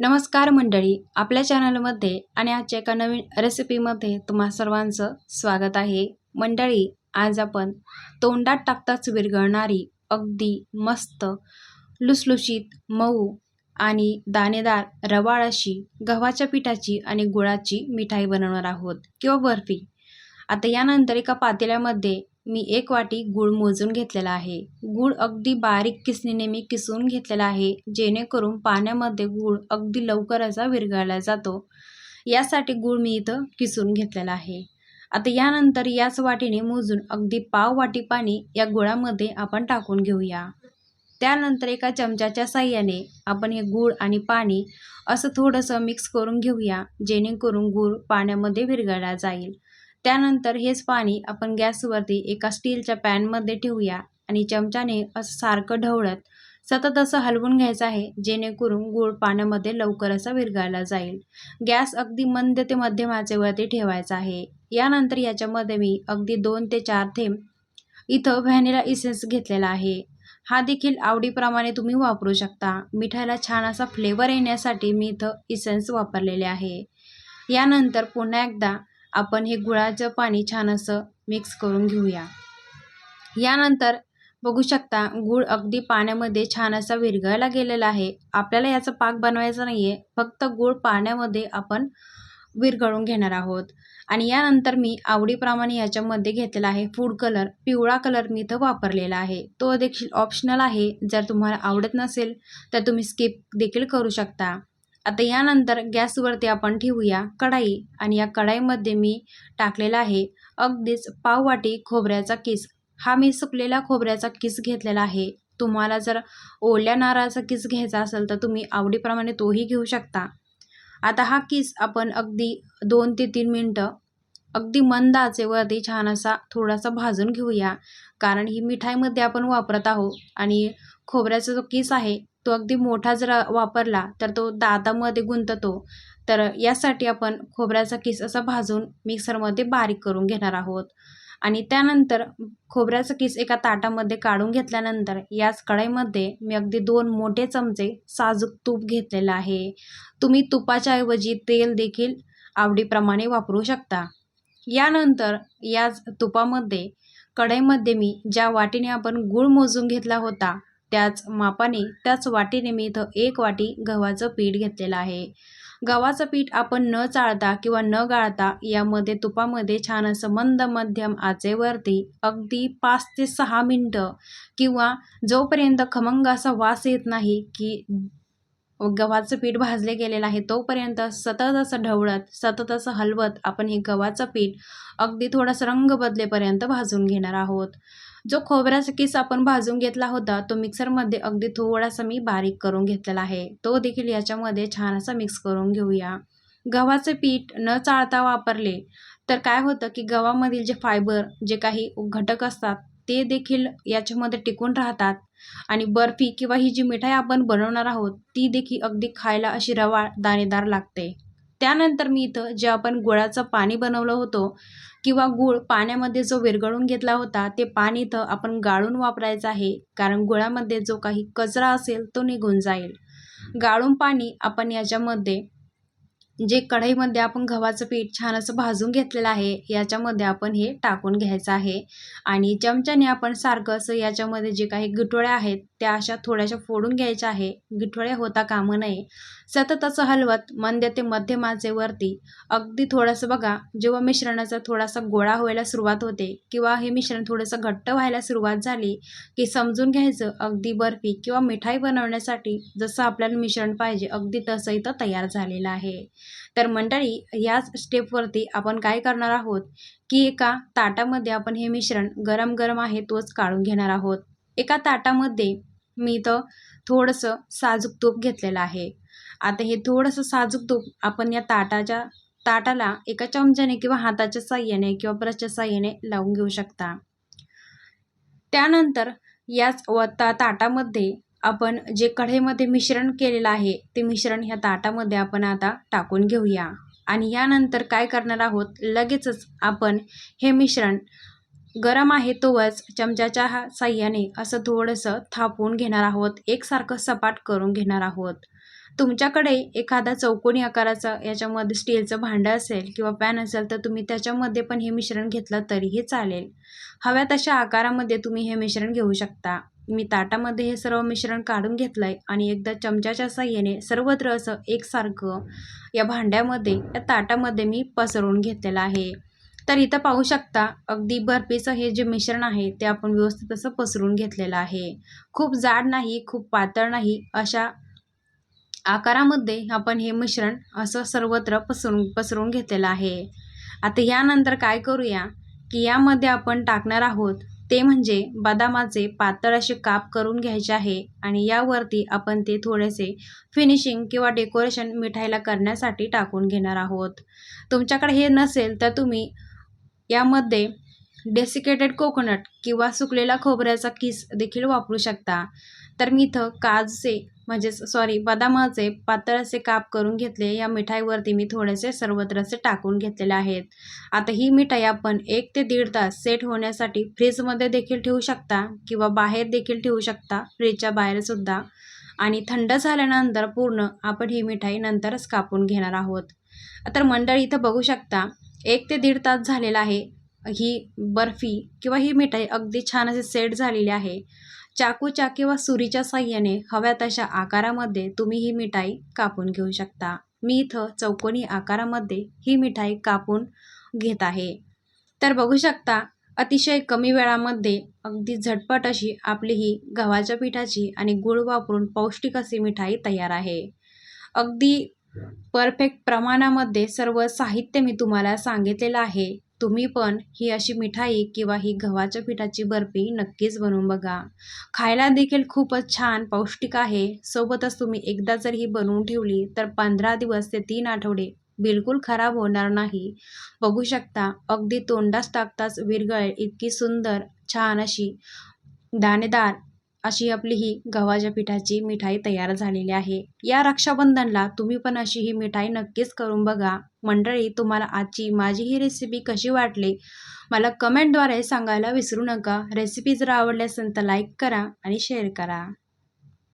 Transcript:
नमस्कार मंडळी आपल्या चॅनलमध्ये आणि आजच्या एका नवीन रेसिपीमध्ये तुम्हा सर्वांचं स्वागत आहे. मंडळी आज आपण तोंडात टाकताच विरघळणारी अगदी मस्त लुसलुशीत मऊ आणि दाणेदार रवाळ अशी गव्हाच्या पिठाची आणि गुळाची मिठाई बनवणार आहोत. किंवा बर्फी. आता यानंतर एका पातेल्यामध्ये मी एक वाटी गूळ मोजून घेतलेला आहे. गूळ अगदी बारीक किसणीने मी किसून घेतलेला आहे जेणेकरून पाण्यामध्ये गूळ अगदी लवकर असा विरघळला जातो. यासाठी गूळ मी इथं किसून घेतलेला आहे. आता यानंतर याच वाटीने मोजून अगदी पाव वाटी पाणी या गुळामध्ये आपण टाकून घेऊया. त्यानंतर एका चमच्याच्या साह्याने आपण हे गूळ आणि पाणी असं थोडंसं मिक्स करून घेऊया जेणेकरून गूळ पाण्यामध्ये विरघळला जाईल. त्यानंतर हेच पाणी आपण गॅसवरती एका स्टीलच्या पॅनमध्ये ठेवूया आणि चमच्याने असं सारखं ढवळत सतत असं हलवून घ्यायचं आहे जेणेकरून गूळ पाण्यामध्ये लवकर असा विरघळला जाईल. गॅस अगदी मंद ते मध्यम आचेवरती ठेवायचा आहे. यानंतर याच्यामध्ये मी अगदी दोन ते चार थेंब इथं व्हॅनिला इसेन्स घेतलेला आहे. हा देखील आवडीप्रमाणे तुम्ही वापरू शकता. मिठाईला छान असा फ्लेवर येण्यासाठी मी इथं इसेन्स वापरलेले आहे. यानंतर पुन्हा एकदा आपण हे गुळाचं पाणी छान असं मिक्स करून घेऊया. यानंतर बघू शकता गूळ अगदी पाण्यामध्ये छान असा विरघळला गेलेला आहे. आपल्याला याचा पाक बनवायचा नाही आहे फक्त गूळ पाण्यामध्ये आपण विरघळून घेणार आहोत. आणि यानंतर मी आवडीप्रमाणे याच्यामध्ये घेतलेला आहे फूड कलर पिवळा कलर मी इथं वापरलेला आहे. तो देखील ऑप्शनल आहे. जर तुम्हाला आवडत नसेल तर तुम्ही स्किप देखील करू शकता. आता यानंतर गॅसवरती आपण ठेवूया कढाई आणि या कढाईमध्ये मी टाकलेला आहे अगदीच पाववाटी खोबऱ्याचा किस. हा मी सुकलेला खोबऱ्याचा किस घेतलेला आहे. तुम्हाला जर ओल्या नारळाचा किस घ्यायचा असेल तर तुम्ही आवडीप्रमाणे तोही घेऊ शकता. आता हा किस आपण अगदी दोन ते तीन मिनटं अगदी मंद आचेवरती छान असा थोडासा भाजून घेऊया. कारण ही मिठाईमध्ये आपण वापरत आहोत आणि खोबऱ्याचा जो किस आहे तो अगदी मोठा जर वापरला तर तो दातामध्ये गुंततो. तर यासाठी आपण खोबऱ्याचा किस असा भाजून मिक्सरमध्ये बारीक करून घेणार आहोत. आणि त्यानंतर खोबऱ्याचा किस एका ताटामध्ये काढून घेतल्यानंतर याच कढईमध्ये मी अगदी दोन मोठे चमचे साजूक तूप घेतलेलं आहे. तुम्ही तुपाच्या ऐवजी तेल देखील आवडीप्रमाणे वापरू शकता. यानंतर याच तुपामध्ये कढईमध्ये मी ज्या वाटीने आपण गूळ मोजून घेतला होता त्याच मापाने त्याच वाटीने मी इथं एक वाटी गव्हाचं पीठ घेतलेलं आहे. गव्हाचं पीठ आपण न चाळता किंवा न गाळता यामध्ये तुपामध्ये छान असं मंद मध्यम आचेवरती अगदी पाच ते सहा मिनटं किंवा जोपर्यंत खमंग असा वास येत नाही की गव्हाचं पीठ भाजले गेलेलं आहे तोपर्यंत सतत असं ढवळत सतत असं हलवत आपण हे गव्हाचं पीठ अगदी थोडासा रंग बदलेपर्यंत भाजून घेणार आहोत. जो खोबऱ्याचा किस आपण भाजून घेतला होता तो मिक्सरमध्ये अगदी थोडासा मी बारीक करून घेतलेला आहे. तो देखील याच्यामध्ये छान असा मिक्स करून घेऊया. गव्हाचे पीठ न चाळता वापरले तर काय होतं की गव्हामधील जे फायबर जे काही घटक असतात ते देखील याच्यामध्ये टिकून राहतात आणि बर्फी किंवा ही जी मिठाई आपण बनवणार आहोत ती देखील अगदी खायला अशी रवाळ दाणेदार लागते. त्यानंतर मी इथं जे आपण गुळाचं पाणी बनवलं होतं किंवा गूळ पाण्यामध्ये जो विरघळून घेतला होता ते पाणी इथं आपण गाळून वापरायचं आहे. कारण गुळामध्ये जो काही कचरा असेल तो निघून जाईल. गाळून पाणी आपण याच्यामध्ये जे कढईमध्ये आपण गव्हाचं पीठ छान असं भाजून घेतलेलं आहे याच्यामध्ये आपण हे टाकून घ्यायचं आहे. आणि चमच्याने आपण सारखं असं याच्यामध्ये जे काही गुटोळ्या आहेत त्या अशा थोड्याशा फोडून घ्यायच्या आहे. गिठोळ्या होता कामं नये. सतत असं हलवत मंद ते मध्यम आचेवरती अगदी थोडंसं बघा जेव्हा मिश्रणाचा थोडासा गोळा व्हायला सुरुवात होते किंवा हे मिश्रण थोडंसं घट्ट व्हायला सुरुवात झाली की समजून घ्यायचं अगदी बर्फी किंवा मिठाई बनवण्यासाठी जसं आपल्याला मिश्रण पाहिजे अगदी तसं इथं तयार झालेलं आहे. तर मंडळी याच स्टेपवरती आपण काय करणार आहोत? की एका ताटामध्ये आपण हे मिश्रण गरम गरम आहे तोच काढून घेणार आहोत. एका ताटामध्ये मी इथं थोडंसं साजूक तूप घेतलेलं आहे. आता हे थोडंसं साजूक तूप आपण या ताटाच्या ताटाला एका चमच्याने किंवा हाताच्या साह्याने किंवा ब्रशच्या साह्याने लावून घेऊ शकता. त्यानंतर याच व ता ताटामध्ये आपण जे कढईमध्ये मिश्रण केलेलं आहे ते मिश्रण ह्या ताटामध्ये आपण आता टाकून घेऊया. आणि यानंतर काय करणार आहोत? लगेचच आपण हे मिश्रण गरम आहे तोच चमच्याच्या हा साह्याने असं थोडंसं थापून घेणार आहोत. एकसारखं सपाट करून घेणार आहोत. तुमच्याकडे एखादा चौकोनी आकाराचा याच्यामध्ये स्टीलचं भांडं असेल किंवा पॅन असेल तर तुम्ही त्याच्यामध्ये पण हे मिश्रण घेतलं तरीही चालेल. हव्या तशा आकारामध्ये तुम्ही हे मिश्रण घेऊ शकता. मी ताटामध्ये हे सर्व मिश्रण काढून घेतलं आहे आणि एकदा चमच्याच्या साह्याने सर्वत्र असं एकसारखं या भांड्यामध्ये या ताटामध्ये मी पसरवून घेतलेलं आहे. तर इथं पाहू शकता अगदी बर्फीचं हे जे मिश्रण आहे ते आपण व्यवस्थित असं पसरून घेतलेलं आहे. खूप जाड नाही खूप पातळ नाही अशा आकारामध्ये आपण हे मिश्रण असं सर्वत्र पसरून पसरून घेतलेलं आहे. आता यानंतर काय करूया की यामध्ये आपण टाकणार आहोत ते म्हणजे बदामाचे पातळ असे काप करून घ्यायचे आहे आणि यावरती आपण ते थोडेसे फिनिशिंग किंवा डेकोरेशन मिठाईला करण्यासाठी टाकून घेणार आहोत. तुमच्याकडे हे नसेल तर तुम्ही यामध्ये डेसिकेटेड कोकोनट किंवा सुकलेला खोबऱ्याचा किस देखील वापरू शकता. तर मी इथं काजचे म्हणजेच सॉरी बदामाचे पातळ असे काप करून घेतले. या मिठाईवरती मी थोडेसे सर्वत्र असे टाकून घेतलेले आहेत. आता ही मिठाई आपण एक ते दीड तास सेट होण्यासाठी फ्रीजमध्ये देखील ठेवू शकता किंवा बाहेर देखील ठेवू शकता फ्रीजच्या बाहेरसुद्धा आणि थंड झाल्यानंतर पूर्ण आपण ही मिठाई नंतरच कापून घेणार आहोत. तर मंडळी इथं बघू शकता एक ते दीड तास झालेला आहे. ही बर्फी किंवा ही मिठाई अगदी छान असे सेट झालेली आहे. चाकूच्या किंवा सुरीच्या साह्याने हव्या तशा आकारामध्ये तुम्ही ही मिठाई कापून घेऊ शकता. मी इथं चौकोनी आकारामध्ये ही मिठाई कापून घेत आहे. तर बघू शकता अतिशय कमी वेळामध्ये अगदी झटपट अशी आपली ही गव्हाच्या पिठाची आणि गूळ वापरून पौष्टिक अशी मिठाई तयार आहे. अगदी परफेक्ट प्रमाणामध्ये सर्व साहित्य मी तुम्हाला सांगितलेलं आहे. तुम्ही पण ही अशी मिठाई किंवा ही गव्हाच्या पिठाची बर्फी नक्कीच बनवून बघा. खायला देखील खूपच छान पौष्टिक आहे. सोबतच तुम्ही एकदा जर ही बनवून ठेवली तर पंधरा दिवस ते तीन आठवडे बिलकुल खराब होणार नाही. बघू शकता अगदी तोंडास टाकताच विरगळेल इतकी सुंदर छान अशी दाणेदार अशी आपली ही गव्हाच्या पिठाची मिठाई तयार झालेली आहे. या रक्षाबंधनला तुम्ही पण अशी ही मिठाई नक्कीच करून बघा. मंडळी तुम्हाला आजची माझी ही रेसिपी कशी वाटली? मला कमेंटद्वारे सांगायला विसरू नका. रेसिपी जर आवडली असेल तर लाईक करा आणि शेअर करा.